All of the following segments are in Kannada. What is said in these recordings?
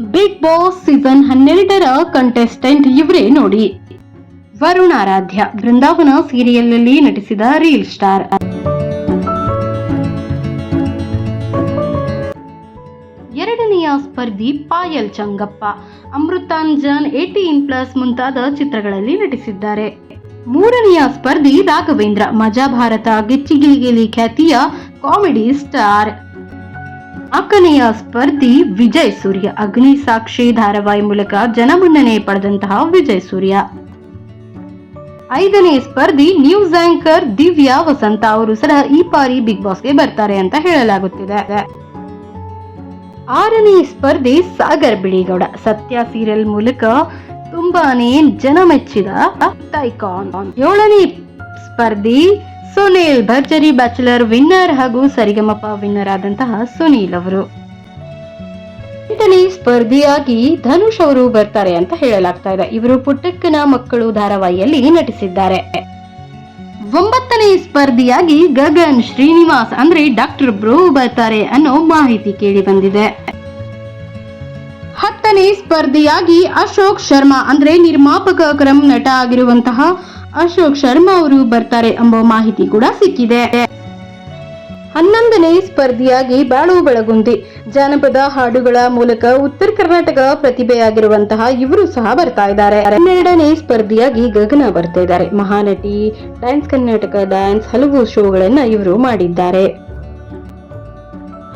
ಬಿಗ್ ಬಾಸ್ ಸೀಸನ್ ಹನ್ನೆರಡರ ಕಂಟೆಸ್ಟೆಂಟ್ ಇವರೇ ನೋಡಿ. ವರುಣ್ ಆರಾಧ್ಯ ಬೃಂದಾವನ ಸೀರಿಯಲ್ನಲ್ಲಿ ನಟಿಸಿದ ರೀಲ್ ಸ್ಟಾರ್ ಎರಡನೆಯ ಸ್ಪರ್ಧಿ ಪಾಯಲ್ ಚಂಗಪ್ಪ. ಅಮೃತಾಂಜನ್ ಏಟೀನ್ ಪ್ಲಸ್ ಮುಂತಾದ ಚಿತ್ರಗಳಲ್ಲಿ ನಟಿಸಿದ್ದಾರೆ. ಮೂರನೆಯ ಸ್ಪರ್ಧಿ ರಾಘವೇಂದ್ರ ಮಜಾ ಭಾರತ ಗಿಚ್ಚಿಗಿಲಿಗಿಲಿ ಖ್ಯಾತಿಯ ಕಾಮಿಡಿ ಸ್ಟಾರ್ ನಾಲ್ಕನೆಯ ಸ್ಪರ್ಧಿ ವಿಜಯ್ ಸೂರ್ಯ. ಅಗ್ನಿ ಸಾಕ್ಷಿ ಧಾರಾವಾಹಿ ಮೂಲಕ ಜನಮನ್ನಣೆ ಪಡೆದಂತಹ ವಿಜಯ್ ಸೂರ್ಯ. ಐದನೇ ಸ್ಪರ್ಧಿ ನ್ಯೂಸ್ ಆಂಕರ್ ದಿವ್ಯಾ ವಸಂತ ಅವರು ಸಹ ಈ ಬಾರಿ ಬಿಗ್ ಬಾಸ್ಗೆ ಬರ್ತಾರೆ ಅಂತ ಹೇಳಲಾಗುತ್ತಿದೆ. ಆರನೇ ಸ್ಪರ್ಧಿ ಸಾಗರ್ ಬಿಳಿಗೌಡ. ಸತ್ಯ ಸೀರಿಯಲ್ ಮೂಲಕ ತುಂಬಾನೇ ಜನ ಮೆಚ್ಚಿದ ಐಕಾನ್ ಏಳನೇ ಸ್ಪರ್ಧಿ ಸುನೀಲ್ ಭರ್ಜರಿ ಬ್ಯಾಚುಲರ್ ವಿನ್ನರ್ ಹಾಗೂ ಸರಿಗಮಪ ವಿನ್ನರ್ ಆದಂತಹ ಸುನೀಲ್ ಅವರು. ಎಂಟನೇ ಸ್ಪರ್ಧಿಯಾಗಿ ಧನುಷ್ ಅವರು ಬರ್ತಾರೆ ಅಂತ ಹೇಳಲಾಗ್ತಾ ಇದೆ. ಇವರು ಪುಟ್ಟಕ್ಕನ ಮಕ್ಕಳು ಧಾರಾವಾಹಿಯಲ್ಲಿ ನಟಿಸಿದ್ದಾರೆ. ಒಂಬತ್ತನೇ ಸ್ಪರ್ಧಿಯಾಗಿ ಗಗನ್ ಶ್ರೀನಿವಾಸ್ ಅಂದ್ರೆ ಡಾಕ್ಟರ್ ಬ್ರೋ ಬರ್ತಾರೆ ಅನ್ನೋ ಮಾಹಿತಿ ಕೇಳಿ ಬಂದಿದೆ. ಹತ್ತನೇ ಸ್ಪರ್ಧಿಯಾಗಿ ಅಶೋಕ್ ಶರ್ಮಾ ಅಂದ್ರೆ ನಿರ್ಮಾಪಕ ಕ್ರಮ್ ನಟ ಆಗಿರುವಂತಹ ಅಶೋಕ್ ಶರ್ಮಾ ಅವರು ಬರ್ತಾರೆ ಎಂಬ ಮಾಹಿತಿ ಕೂಡ ಸಿಕ್ಕಿದೆ. ಹನ್ನೊಂದನೇ ಸ್ಪರ್ಧಿಯಾಗಿ ಬಾಳು ಬೆಳಗುಂದಿ. ಜಾನಪದ ಹಾಡುಗಳ ಮೂಲಕ ಉತ್ತರ ಕರ್ನಾಟಕ ಪ್ರತಿಭೆಯಾಗಿರುವಂತಹ ಇವರು ಸಹ ಬರ್ತಾ ಇದ್ದಾರೆ. ಹನ್ನೆರಡನೇ ಸ್ಪರ್ಧಿಯಾಗಿ ಗಗನ ಬರ್ತಾ ಇದ್ದಾರೆ. ಮಹಾನಟಿ ಡ್ಯಾನ್ಸ್ ಕರ್ನಾಟಕ ಡ್ಯಾನ್ಸ್ ಹಲವು ಶೋಗಳನ್ನ ಇವರು ಮಾಡಿದ್ದಾರೆ.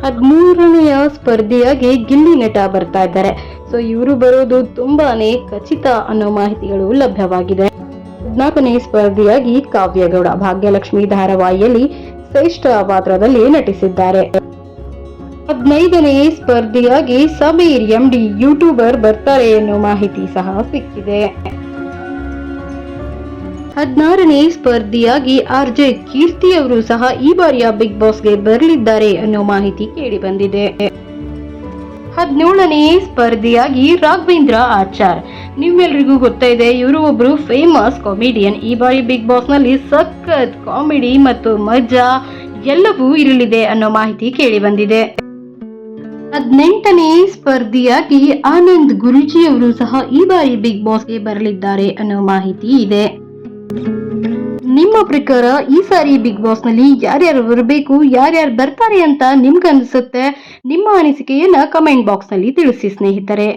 ಹದಿಮೂರನೆಯ ಸ್ಪರ್ಧಿಯಾಗಿ ಗಿಲ್ಲಿ ನಟ ಬರ್ತಾ ಇದ್ದಾರೆ. ಸೊ ಇವರು ಬರೋದು ತುಂಬಾನೇ ಖಚಿತ ಅನ್ನೋ ಮಾಹಿತಿಗಳು ಲಭ್ಯವಾಗಿದೆ. ಹದಿನಾಲ್ಕನೇ ಸ್ಪರ್ಧಿಯಾಗಿ ಕಾವ್ಯಗೌಡ ಭಾಗ್ಯಲಕ್ಷ್ಮಿ ಧಾರಾವಾಹಿಯಲ್ಲಿ ಶ್ರೇಷ್ಠ ಪಾತ್ರದಲ್ಲಿ ನಟಿಸಿದ್ದಾರೆ. ಹದಿನೈದನೇ ಸ್ಪರ್ಧಿಯಾಗಿ ಸಮೀರ್ ಎಂಡಿ ಯೂಟ್ಯೂಬರ್ ಬರ್ತಾರೆ ಎನ್ನುವ ಮಾಹಿತಿ ಸಹ ಸಿಕ್ಕಿದೆ. ಹದಿನಾರನೇ ಸ್ಪರ್ಧಿಯಾಗಿ ಆರ್ ಜೆ ಕೀರ್ತಿ ಅವರು ಸಹ ಈ ಬಾರಿಯ ಬಿಗ್ ಬಾಸ್ಗೆ ಬರಲಿದ್ದಾರೆ ಅನ್ನೋ ಮಾಹಿತಿ ಕೇಳಿ ಬಂದಿದೆ. ಹದಿನೇಳನೇ ಸ್ಪರ್ಧಿಯಾಗಿ ರಾಘವೇಂದ್ರ ಆಚಾರ್ ನಿಮ್ಮೆಲ್ರಿಗೂ ಗೊತ್ತಾ ಇದೆ, ಇವರು ಒಬ್ಬರು ಫೇಮಸ್ ಕಾಮಿಡಿಯನ್ ಈ ಬಾರಿ ಬಿಗ್ ಬಾಸ್ನಲ್ಲಿ ಸಖತ್ ಕಾಮಿಡಿ ಮತ್ತು ಮಜಾ ಎಲ್ಲವೂ ಇರಲಿದೆ ಅನ್ನೋ ಮಾಹಿತಿ ಕೇಳಿ ಬಂದಿದೆ. ಹದಿನೆಂಟನೇ ಸ್ಪರ್ಧಿಯಾಗಿ ಆನಂದ್ ಗುರುಜಿ ಅವರು ಸಹ ಈ ಬಾರಿ ಬಿಗ್ ಬಾಸ್ಗೆ ಬರಲಿದ್ದಾರೆ ಅನ್ನೋ ಮಾಹಿತಿ ಇದೆ. ನಿಮ್ಮ ಪ್ರಕಾರ ಈ ಸಾರಿ ಬಿಗ್ ಬಾಸ್ನಲ್ಲಿ ಯಾರ್ಯಾರು ಬರಬೇಕು, ಯಾರ್ಯಾರು ಬರ್ತಾರೆ ಅಂತ ನಿಮ್ಗನ್ಸುತ್ತೆ? ನಿಮ್ಮ ಅನಿಸಿಕೆಯನ್ನ ಕಮೆಂಟ್ ಬಾಕ್ಸ್ನಲ್ಲಿ ತಿಳಿಸಿ ಸ್ನೇಹಿತರೆ.